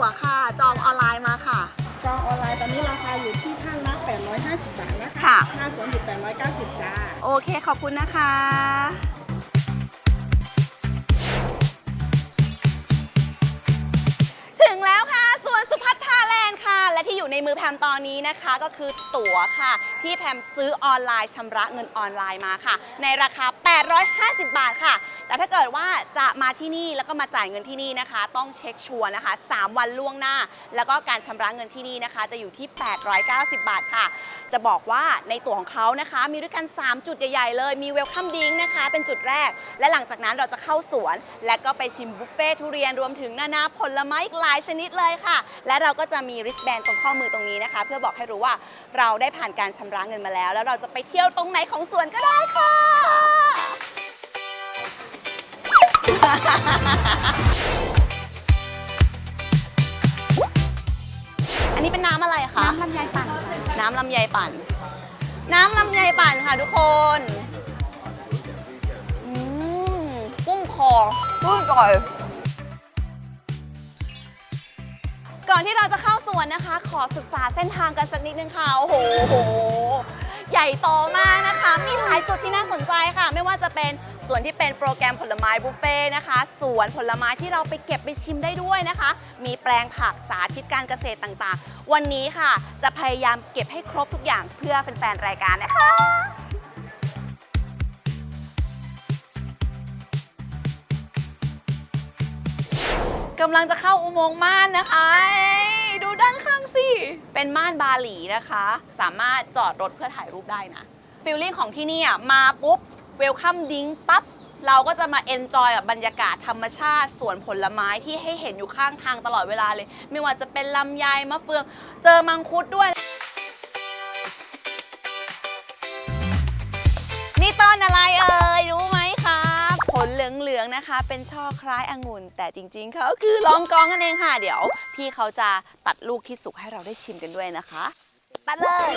ตั๋วค่ะ จองออนไลน์มาค่ะ จองออนไลน์ตอนนี้ราคาอยู่ที่ข้างละ850 บาทนะคะค่ะ หน้าสวนอยู่890จ้า โอเคขอบคุณนะคะ ถึงแล้วค่ะสวนสุพัฒนาแลนด์ค่ะ และที่อยู่ในมือแพมตอนนี้นะคะก็คือตั๋วค่ะ ที่แพมซื้อออนไลน์ชำระเงินออนไลน์มาค่ะ ในราคา 850 บาทค่ะ แต่ถ้าเกิดว่าจะมาที่นี่แล้วก็มาจ่ายเงินที่นี่นะคะ ต้องเช็คชัวร์นะคะ 3 วันล่วงหน้า แล้วก็การชำระเงินที่นี่นะคะ จะอยู่ที่ 890 บาทค่ะ จะบอกว่าในตั๋วของเขานะคะ มีด้วยกัน 3 จุดใหญ่ ๆ เลย มีเวลคัมดิงนะคะ เป็นจุดแรก และหลังจากนั้นเราจะเข้าสวน และก็ไปชิมบุฟเฟ่ทุเรียนรวมถึงนานาผลไม้อีกหลายชนิดเลยค่ะ และเราก็จะมีริสแบนตรงข้อมือตรงนี้นะคะ เพื่อบอกให้รู้ว่าเราได้ผ่านการชำระเงินมาแล้ว แล้วเราจะไปเที่ยวตรงไหนของสวนก็ได้ค่ะอันนี้เป็นน้ำอะไรคะ น้ำลำไยปั่นค่ะน้ำลำไยปั่น น้ำลำไยปั่นค่ะทุกคนอืมปุ้มคอปุ้มก่อย ก่อนที่เราจะเข้าสวนนะคะ ขอศึกษาเส้นทางกันสักนิดนึงค่ะ โอ้โหโห ใหญ่โตมากนะคะ มีหลายจุดที่น่าสนใจค่ะ ไม่ว่าจะเป็นส่วนที่เป็นโปรแกรมผลไม้บุฟเฟ่ต์นะคะสวนผลไม้ที่เราไปเก็บไปชิมได้ด้วยนะคะ มีแปลงผักสาธิตการเกษตรต่างๆ วันนี้ค่ะ จะพยายามเก็บให้ครบทุกอย่างเพื่อแฟนๆรายการนะคะกำลังจะเข้าอุโมงค์ม่านนะคะ ด้านข้างสิ เป็นม่านบาหลีนะคะ สามารถจอดรถเพื่อถ่ายรูปได้นะฟิลลิ่งของที่นี่อะมาปุ๊บเวลคัมดิ้งปั๊บเราก็จะมาเอนจอยกับบรรยากาศธรรมชาติสวนผลไม้ที่ให้เห็นอยู่ข้างทางตลอดเวลาเลย ไม่ว่าจะเป็นลำไยมะเฟือง เจอมังคุดด้วย นี่ต้นอะไรเอ่ย นะคะ เป็นช่อคล้ายองุ่นแต่จริงๆเขาคือลองกองกันเองค่ะ เดี๋ยว พี่เขาจะตัดลูกที่สุกให้เราได้ชิมกันด้วยนะคะตัดเลย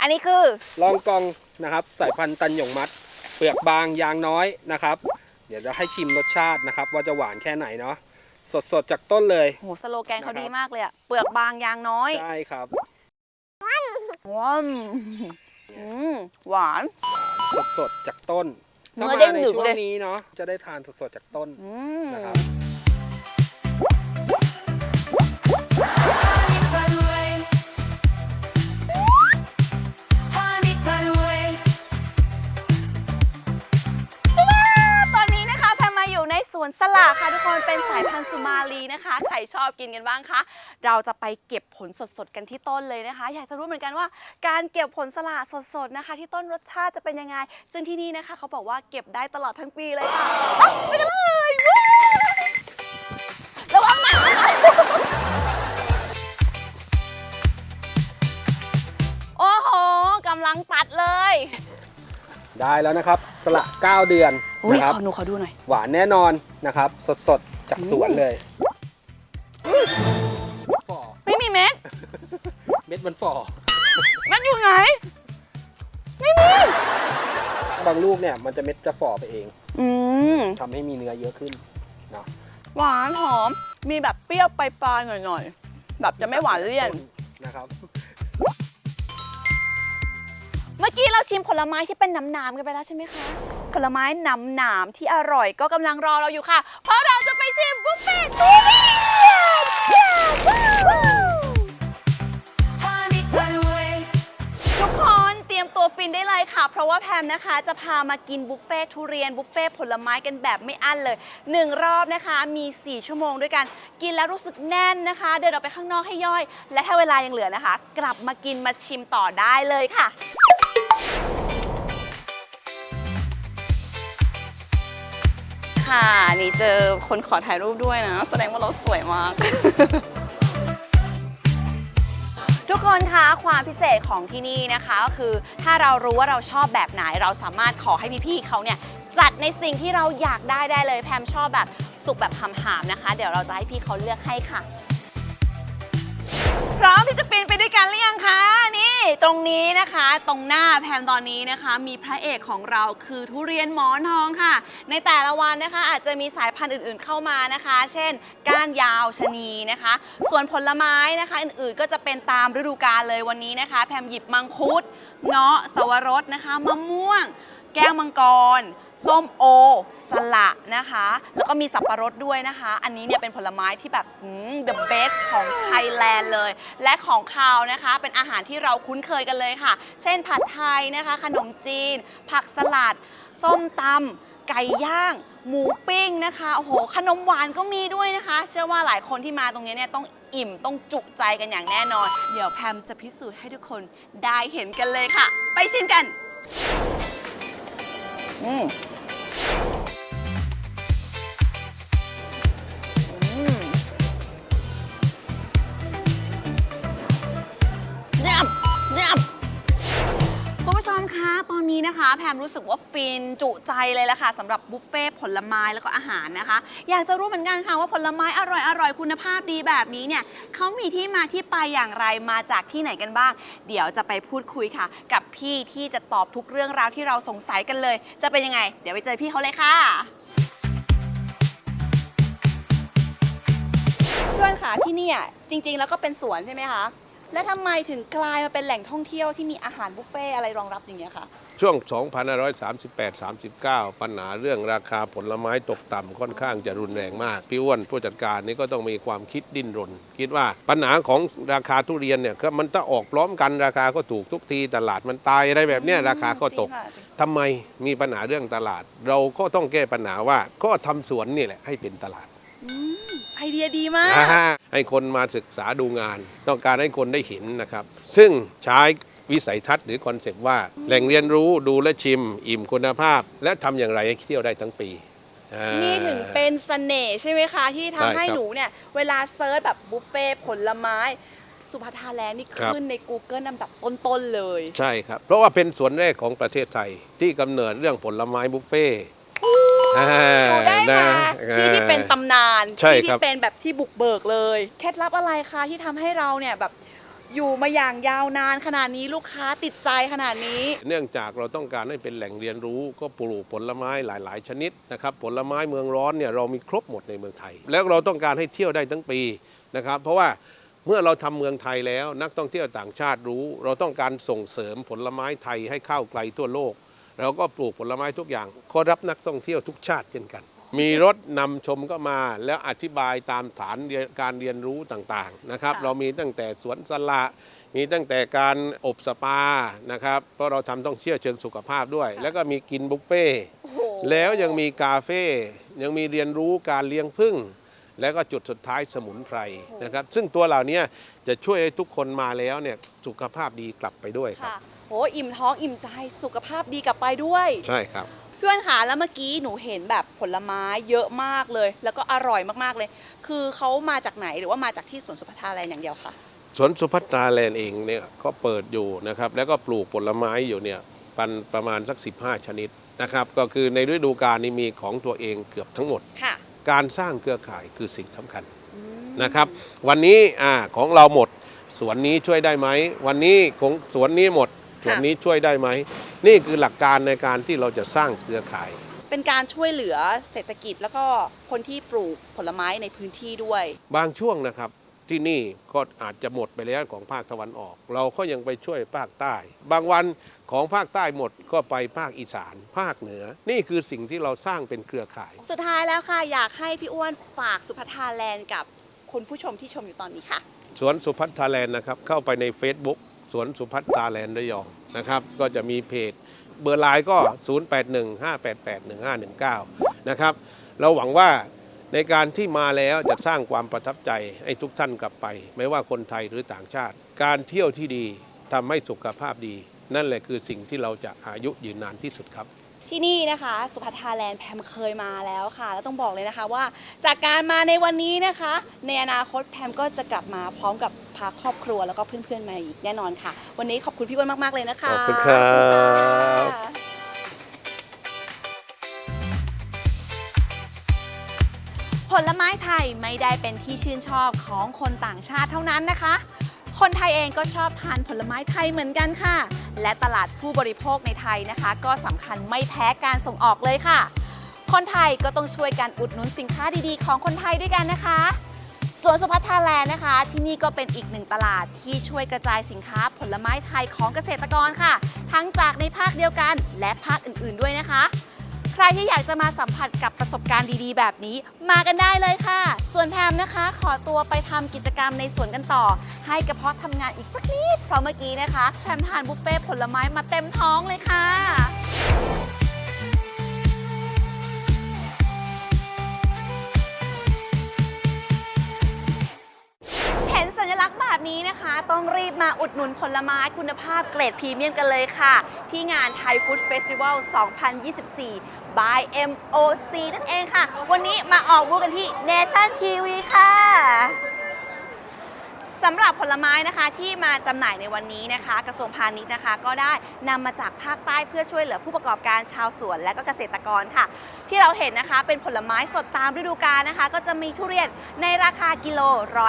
อันนี้คือ ลองกองนะครับ สายพันธุ์ตันหยงมัด เปลือกบางยางน้อยนะครับ เดี๋ยวจะให้ชิมรสชาตินะครับ ว่าจะหวานแค่ไหนเนาะสดๆจากต้นเลยโหสโลแกนเขานะครับดีมากเลยอะเปลือกบางยางน้อยใช่ครับว้ามอืมหวานสดๆจากต้น เนื้อถ้ามาเด้งในดึงช่วเลงยนี้เนาะจะได้ทานสดๆจากต้นอืม นะครับ อนสวนสละค่ะทุกคนเป็นสายพันธุ์สุมาลีนะคะ ใครชอบกินกันบ้างคะ เราจะไปเก็บผลสดๆกันที่ต้นเลยนะคะ อยากจะรู้เหมือนกันว่า การเก็บผลสละสดๆนะคะ ที่ต้นรสชาติจะเป็นยังไง ซึ่งที่นี่นะคะเขาบอกว่าเก็บได้ตลอดทั้งปีเลยค่ะไปกันเลยว้าวระวังหนาโอ้โหกำลังตัดเลย ได้แล้วนะครับ สละ9 เดือนอุ้ยนะครับขอหนูขอดูหน่อย หวานแน่นอนนะครับ สดๆ จากสวนเลยฝ่อไม่มีเม็ด เม็ดมันฝ่อมันอยู่ไหนไม่มีบางลูกเนี่ยมันจะเม็ดจะฝ่อไปเองอืม ทำให้มีเนื้อเยอะขึ้นเนาะหวานหอม มีแบบเปรี้ยวปลายๆหน่อยๆ แบบจะไม่หวานเลี่ยน นะครับ เมื่อกี้เราชิมผลไม้ที่เป็นน้ำๆกันไปแล้วใช่ไหมคะ ผลไม้น้ำหนามที่อร่อยก็กำลังรอเราอยู่ค่ะ เพราะเราจะไปชิมบุฟเฟ่ต์ทุเรียนทุกคนเตรียมตัวฟินได้เลยค่ะ เพราะว่าแพมนะคะ จะพามากินบุฟเฟ่ต์ทุเรียนบุฟเฟ่ต์ผลไม้กันแบบไม่อั้นเลยหนึ่งรอบนะคะมี 4 ชั่วโมงด้วยกัน กินแล้วรู้สึกแน่นนะคะ เดินออกไปข้างนอกให้ย่อย และถ้าเวลายังเหลือนะคะ กลับมากินมาชิมต่อได้เลยค่ะ ค่ะ นี่เจอคนขอถ่ายรูปด้วยนะ แสดงว่าเราสวยมาก ทุกคนคะความพิเศษของที่นี่นะคะก็คือถ้าเรารู้ว่าเราชอบแบบไหน เราสามารถขอให้พี่ๆเขาเนี่ยจัดในสิ่งที่เราอยากได้ได้เลย แพมชอบแบบสุกแบบหำๆนะคะ เดี๋ยวเราจะให้พี่เขาเลือกให้ค่ะ พร้อมที่จะฟินไปด้วยกันหรือยังคะ ตรงนี้นะคะ ตรงหน้าแพมตอนนี้นะคะ มีพระเอกของเราคือทุเรียนหมอนทองค่ะ ในแต่ละวันนะคะ อาจจะมีสายพันธุ์อื่นๆเข้ามานะคะ เช่น ก้านยาวชะนีนะคะ ส่วนผลไม้นะคะ อื่นๆก็จะเป็นตามฤดูกาลเลยวันนี้นะคะ แพมหยิบมังคุดเงาะสวรสนะคะมะม่วง แก้วมังกร ส้มโอ สละนะคะ แล้วก็มีสับปะรดด้วยนะคะ อันนี้เนี่ยเป็นผลไม้ที่แบบ the best ของไทยแลนด์เลย และของคาวนะคะ เป็นอาหารที่เราคุ้นเคยกันเลยค่ะ เช่นผัดไทยนะคะ ขนมจีน ผักสลัด ส้มตำไก่ย่าง หมูปิ้งนะคะ โอ้โห ขนมหวานก็มีด้วยนะคะ เชื่อว่าหลายคนที่มาตรงนี้เนี่ยต้องอิ่มต้องจุใจกันอย่างแน่นอน เดี๋ยวแพมจะพิสูจน์ให้ทุกคนได้เห็นกันเลยค่ะ ไปชิมกัน อื นี้นะคะ แพมรู้สึกว่าฟินจุใจเลยละค่ะสำหรับบุฟเฟ่ต์ผลไม้แล้วก็อาหารนะคะ อยากจะรู้เหมือนกันค่ะว่าผลไม้อร่อยอร่อยคุณภาพดีแบบนี้เนี่ยเขามีที่มาที่ไปอย่างไรมาจากที่ไหนกันบ้าง เดี๋ยวจะไปพูดคุยค่ะ กับพี่ที่จะตอบทุกเรื่องราวที่เราสงสัยกันเลย จะเป็นยังไง เดี๋ยวไปเจอพี่เขาเลยค่ะเพื่อนค่ะที่เนี่ยจริงๆ แล้วก็เป็นสวนใช่ไหมคะ และทำไมถึงกลายมาเป็นแหล่งท่องเที่ยวที่มีอาหารบุฟเฟ่ต์อะไรรองรับอย่างเงี้ยคะ ช่วง 2538-39 ปัญหาเรื่องราคาผลไม้ตกต่ำค่อนข้างจะรุนแรงมาก พี่อ้วนผู้จัดการนี่ก็ต้องมีความคิดดิ้นรน คิดว่าปัญหาของราคาทุเรียนเนี่ยก็มันถ้าออกพร้อมกันราคาก็ถูกทุกทีตลาดมันตายอะไรแบบเนี้ยราคาก็ตกจริงค่ะจริงทำไมมีปัญหาเรื่องตลาด เราก็ต้องแก้ปัญหาว่าก็ทำสวนนี่แหละให้เป็นตลาด อืมไอเดียดีมากนะฮะให้คนมาศึกษาดูงาน ต้องการให้คนได้เห็นนะครับ ซึ่งใช้ วิสัยทัศน์หรือคอนเซปต์ว่า แหล่งเรียนรู้ดูและชิม อิ่มคุณภาพ และทำอย่างไรให้เที่ยวได้ทั้งปีอ่า นี่ถึงเป็นเสน่ห์ใช่ไหมคะ ที่ทำใช่ให้ครับหนูเนี่ย เวลาเซิร์ชแบบบุฟเฟ่ต์ผลไม้ สุภัททาแลนด์นี่ครับ ขึ้นใน Google ลำดับต้น ๆ เลย ใช่ครับ เพราะว่าเป็นสวนแรกของประเทศไทยที่กำเนิดเรื่องผลไม้บุฟเฟ่ต์อ่าหนูได้มานะที่ที่เป็นตำนานใช่ที่ครับที่เป็นแบบที่บุกเบิกเลย เคล็ดลับอะไรคะที่ทำให้เราเนี่ยแบบ อยู่มาอย่างยาวนานขนาดนี้ลูกค้าติดใจขนาดนี้ เนื่องจากเราต้องการให้เป็นแหล่งเรียนรู้ก็ปลูกผลไม้หลาย ๆ ชนิดนะครับผลไม้เมืองร้อนเนี่ยเรามีครบหมดในเมืองไทย แล้วเราต้องการให้เที่ยวได้ทั้งปีนะครับ เพราะว่าเมื่อเราทำเมืองไทยแล้วนักท่องเที่ยวต่างชาติรู้ เราต้องการส่งเสริมผลไม้ไทยให้เข้าไกลทั่วโลกเราก็ปลูกผลไม้ทุกอย่างก็รับนักท่องเที่ยวทุกชาติเช่นกัน มีรถนำชมก็มาแล้วอธิบายตามฐานเรียนการเรียนรู้ต่างๆนะครับ ค่ะ เรามีตั้งแต่สวนสละ มีตั้งแต่การอบสปานะครับ เพราะเราทำต้องเชื่อเชิงสุขภาพด้วย แล้วก็มีกินบุฟเฟ่ต์โอ้โหแล้วยังมีกาเฟ่ยังมีเรียนรู้การเลี้ยงผึ้งแล้วก็จุดสุดท้ายสมุนไพรนะครับ ซึ่งตัวเหล่านี้จะช่วยให้ทุกคนมาแล้วเนี่ยสุขภาพดีกลับไปด้วยครับ ค่ะโหอิ่มท้องอิ่มใจสุขภาพดีกลับไปด้วย ใช่ครับเพื่อนค่ะแล้วเมื่อกี้หนูเห็นแบบผลไม้เยอะมากเลย แล้วก็อร่อยมากๆเลย คือเขามาจากไหนหรือว่ามาจากที่สวนสุภัททาแลนด์อย่างเดียวคะสวนสุพัตราแลนด์เองเนี่ยก็เปิดอยู่นะครับ แล้วก็ปลูกผลไม้อยู่เนี่ยปันประมาณสัก 15 ชนิดนะครับ ก็คือในฤดูกาลนี้มีของตัวเองเกือบทั้งหมด ค่ะการสร้างเครือข่ายคือสิ่งสำคัญอืมนะครับ วันนี้อ่าของเราหมด สวนนี้ช่วยได้ไหม วันนี้ของสวนนี้หมด สวนนี้ช่วยได้ไหม นี่คือหลักการในการที่เราจะสร้างเครือข่าย เป็นการช่วยเหลือเศรษฐกิจแล้วก็คนที่ปลูกผลไม้ในพื้นที่ด้วย บางช่วงนะครับที่นี่ก็อาจจะหมดไปแล้วของภาคตะวันออก เราก็ยังไปช่วยภาคใต้ บางวันของภาคใต้หมดก็ไปภาคอีสาน ภาคเหนือ นี่คือสิ่งที่เราสร้างเป็นเครือข่าย สุดท้ายแล้วค่ะ อยากให้พี่อ้วนฝากสุภัททาแลนด์กับคุณผู้ชมที่ชมอยู่ตอนนี้ค่ะ สวนสุพัฒนาแลนด์นะครับ เข้าไปใน Facebook สวนสุพัฒนาแลนด์ระยองนะครับก็จะมีเพจเบอร์ไลน์ก็ 0815881519 นะครับ เราหวังว่าในการที่มาแล้วจะสร้างความประทับใจให้ทุกท่านกลับไป ไม่ว่าคนไทยหรือต่างชาติ การเที่ยวที่ดีทำให้สุขภาพดี นั่นแหละคือสิ่งที่เราจะอายุยืนนานที่สุดครับ ที่นี่นะคะสุภัททาแลนด์แพมเคยมาแล้วค่ะ แล้วต้องบอกเลยนะคะว่า จากการมาในวันนี้นะคะ ในอนาคตแพมก็จะกลับมาพร้อมกับพาครอบครัวแล้วก็เพื่อนๆมาอีกแน่นอนค่ะ วันนี้ขอบคุณพี่อ้วนมากๆเลยนะคะขอบคุณครับค่ะผลไม้ไทยไม่ได้เป็นที่ชื่นชอบของคนต่างชาติเท่านั้นนะคะ คนไทยเองก็ชอบทานผลไม้ไทยเหมือนกันค่ะ และตลาดผู้บริโภคในไทยนะคะ ก็สำคัญไม่แพ้การส่งออกเลยค่ะ คนไทยก็ต้องช่วยกันอุดหนุนสินค้าดีๆ ของคนไทยด้วยกันนะคะสวนสุพัฒนาแลนด์นะคะ ที่นี่ก็เป็นอีกหนึ่งตลาดที่ช่วยกระจายสินค้าผลไม้ไทยของเกษตรกรค่ะ ทั้งจากในภาคเดียวกันและภาคอื่นๆด้วยนะคะ ใครที่อยากจะมาสัมผัสกับประสบการณ์ดีๆ แบบนี้ มากันได้เลยค่ะ ส่วนแพมนะคะ ขอตัวไปทำกิจกรรมในสวนกันต่อ ให้กระเพาะทำงานอีกสักนิดเพราะเมื่อกี้นะคะแพมทานบุฟเฟ่ต์ผลไม้มาเต็มท้องเลยค่ะ ต้องรีบมาอุดหนุนผลไม้คุณภาพเกรดพรีเมียมกันเลยค่ะ ที่งานไทยฟู้ดเฟสติวัล 2024 by MOC นั่นเองค่ะ วันนี้มาออกบูธกันที่ Nation TV ค่ะ สำหรับผลไม้นะคะที่มาจำหน่ายในวันนี้นะคะ กระทรวงพาณิชย์นะคะ ก็ได้นำมาจากภาคใต้เพื่อช่วยเหลือผู้ประกอบการชาวสวนและก็เกษตรกรค่ะ ที่เราเห็นนะคะเป็นผลไม้สดตามฤดูกาลนะคะ ก็จะมีทุเรียนในราคากิโล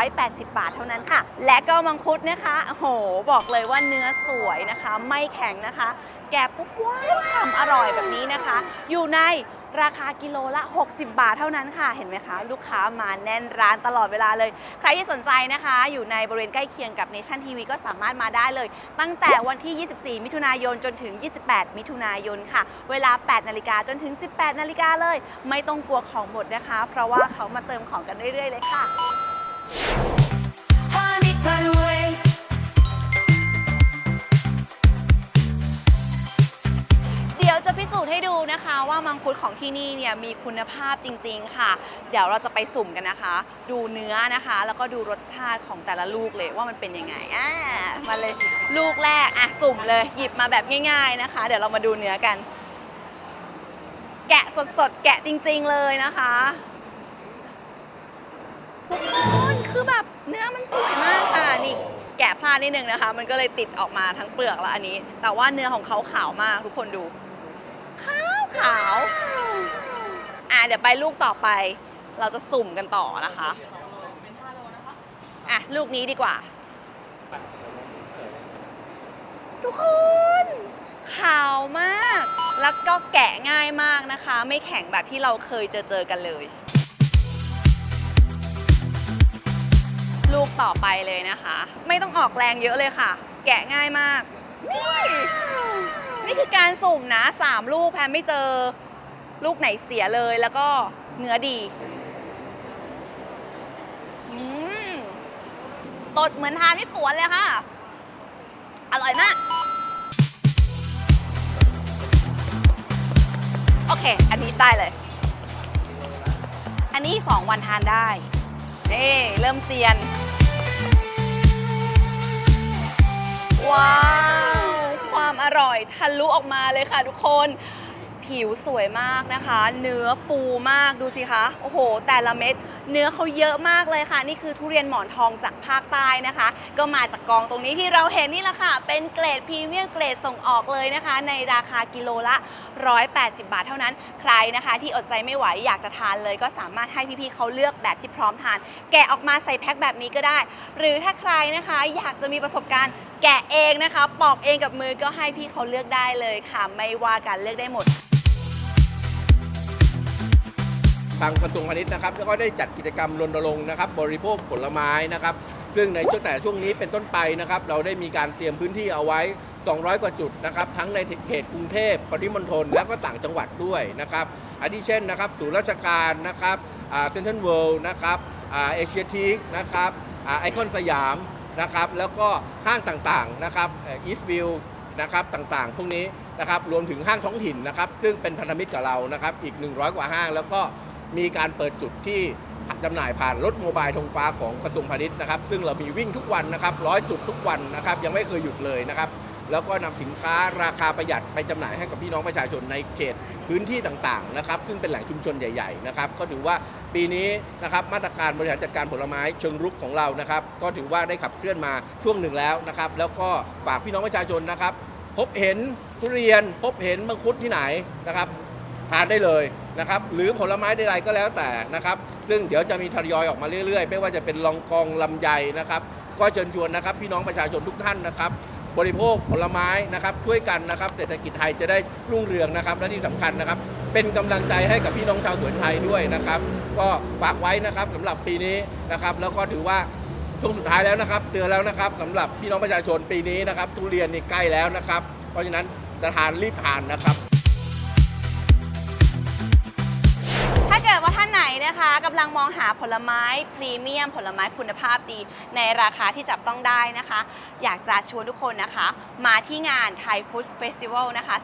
180 บาทเท่านั้นค่ะ และก็มังคุดนะคะโอ้โห บอกเลยว่าเนื้อสวยนะคะ ไม่แข็งนะคะ แกะปุ๊บว้านฉ่ำอร่อยแบบนี้นะคะ อยู่ใน ราคากิโลละ 60 บาทเท่านั้นค่ะ เห็นไหมคะ ลูกค้ามาแน่นร้านตลอดเวลาเลย ใครที่สนใจนะคะ อยู่ในบริเวณใกล้เคียงกับ Nation TV ก็สามารถมาได้เลย ตั้งแต่วันที่ 24 มิถุนายนจนถึง 28 มิถุนายนค่ะ เวลา 8 นาฬิกาจนถึง 18 นาฬิกาเลย ไม่ต้องกลัวของหมดนะคะ เพราะว่าเขามาเติมของกันเรื่อยๆเลยค่ะ น์ให้ดูนะคะว่ามังคุดของที่นี่เนี่ยมีคุณภาพจริงๆค่ะ เดี๋ยวเราจะไปสุ่มกันนะคะ ดูเนื้อนะคะ แล้วก็ดูรสชาติของแต่ละลูกเลยว่ามันเป็นยังไงอ่ามาเลยลูกแรกอะสุ่มเลยหยิบมาแบบง่าย ๆนะคะ เดี๋ยวเรามาดูเนื้อกัน แกะสดๆแกะจริง ๆเลยนะคะทุกคนคือแบบเนื้อมันสวยมากค่ะนี่แกะพลาดนิดนึงนะคะ มันก็เลยติดออกมาทั้งเปลือกแล้วอันนี้ แต่ว่าเนื้อของเขาขาวมากทุกคนดูขาว ขาว อะเดี๋ยวไปลูกต่อไป เราจะสุ่มกันต่อนะคะอะลูกนี้ดีกว่า ทุกคนขาวมาก แล้วก็แกะง่ายมากนะคะ ไม่แข็งแบบที่เราเคยเจอเจอกันเลย ลูกต่อไปเลยนะคะ ไม่ต้องออกแรงเยอะเลยค่ะ แกะง่ายมาก นี่ นี่คือการสุ่มนะสามลูกแพนไม่เจอลูกไหนเสียเลยแล้วก็เนื้อดีอืมสดเหมือนทานที่สวนเลยค่ะ อร่อยมาก โอเค อันนี้ได้เลย อันนี้ 2 วันทานได้นี่เริ่มเซียน ว้าว ทะลุออกมาเลยค่ะทุกคน ผิวสวยมากนะคะ เนื้อฟูมากดูสิคะ โอ้โห แต่ละเม็ด เนื้อเขาเยอะมากเลยค่ะ นี่คือทุเรียนหมอนทองจากภาคใต้นะคะ ก็มาจากกองตรงนี้ที่เราเห็นนี่แหละค่ะ เป็นเกรดพรีเมียมเกรดส่งออกเลยนะคะ ในราคากิโลละ 180 บาทเท่านั้น ใครนะคะที่อดใจไม่ไหวอยากจะทานเลย ก็สามารถให้พี่ๆเขาเลือกแบบที่พร้อมทาน แกะออกมาใส่แพ็คแบบนี้ก็ได้ หรือถ้าใครนะคะอยากจะมีประสบการณ์แกะเองนะคะ ปอกเองกับมือก็ให้พี่เขาเลือกได้เลยค่ะ ไม่ว่ากันเลือกได้หมด ทางกระทรวงพาณิชย์นะครับแล้วก็ได้จัดกิจกรรมรณรงค์นะครับ บริโภคผลไม้นะครับ ซึ่งในช่วงแต่ช่วงนี้เป็นต้นไปนะครับ เราได้มีการเตรียมพื้นที่เอาไว้ 200 กว่าจุดนะครับ ทั้งในเขตกรุงเทพปริมณฑลและก็ต่างจังหวัดด้วยนะครับอาทิเช่นนะครับศูนย์ราชการนะครับเซ็นทรัลเวิลด์นะครับเอเชียทีกนะครับไอคอนสยามนะครับ แล้วก็ห้างต่างๆนะครับอีสต์วิวนะครับต่างๆ พวกนี้นะครับรวมถึงห้างท้องถิ่นนะครับ ซึ่งเป็นพันธมิตรกับเรานะครับ อีก 100 กว่าห้างแล้วก็ มีการเปิดจุดที่จำหน่ายผ่านรถโมบายธงฟ้าของกระทรวงพาณิชย์นะครับ ซึ่งเรามีวิ่งทุกวันนะครับร้อยจุดทุกวันนะครับ ยังไม่เคยหยุดเลยนะครับ แล้วก็นำสินค้าราคาประหยัดไปจำหน่ายให้กับพี่น้องประชาชนในเขตพื้นที่ต่างๆนะครับ ซึ่งเป็นแหล่งชุมชนใหญ่ๆนะครับ ก็ถือว่าปีนี้นะครับมาตรการบริหารจัดการผลไม้เชิงรุกของเรานะครับ ก็ถือว่าได้ขับเคลื่อนมาช่วงหนึ่งแล้วนะครับ แล้วก็ฝากพี่น้องประชาชนนะครับ พบเห็นทุเรียนพบเห็นมังคุดที่ไหนนะครับทานได้เลย นะครับหรือผลไม้ใดๆก็แล้วแต่นะครับ ซึ่งเดี๋ยวจะมีทยอยออกมาเรื่อยๆ ไม่ว่าจะเป็นลองกองลำไยนะครับ ก็เชิญชวนนะครับ พี่น้องประชาชนทุกท่านนะครับ บริโภคผลไม้นะครับช่วยกันนะครับ เศรษฐกิจไทยจะได้รุ่งเรืองนะครับ และที่สำคัญนะครับ เป็นกำลังใจให้กับพี่น้องชาวสวนไทยด้วยนะครับ ก็ฝากไว้นะครับสำหรับปีนี้นะครับ แล้วก็ถือว่าช่วงสุดท้ายแล้วนะครับ เตือนแล้วนะครับสำหรับพี่น้องประชาชนปีนี้นะครับทุเรียนนี่ใกล้แล้วนะครับ เพราะฉะนั้นจะทานรีบทานนะครับ กิดว่าท่านไหน นะคะกำลังมองหาผลไม้พรีเมียม ผลไม้คุณภาพดี ในราคาที่จับต้องได้นะคะ อยากจะชวนทุกคนนะคะ มาที่งาน Thai Food Festival นะคะ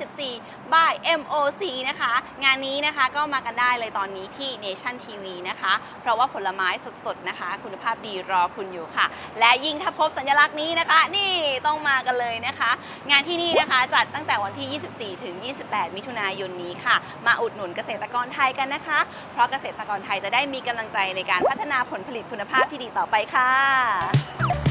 2024 by MOC นะคะ งานนี้นะคะก็มากันได้เลยตอนนี้ที่ Nation TV นะคะ เพราะว่าผลไม้สดๆนะคะ คุณภาพดีรอคุณอยู่ค่ะ และยิ่งถ้าพบสัญลักษณ์นี้นะคะ นี่ต้องมากันเลยนะคะ งานที่นี่นะคะจัดตั้งแต่วันที่ 24 ถึง 28 มิถุนายนนี้ค่ะ มาอุดหนุนเกษตรกรไทยกันนะคะเพราะเกษตรกรไทยจะได้มีกำลังใจในการพัฒนาผลผลิตคุณภาพที่ดีต่อไปค่ะ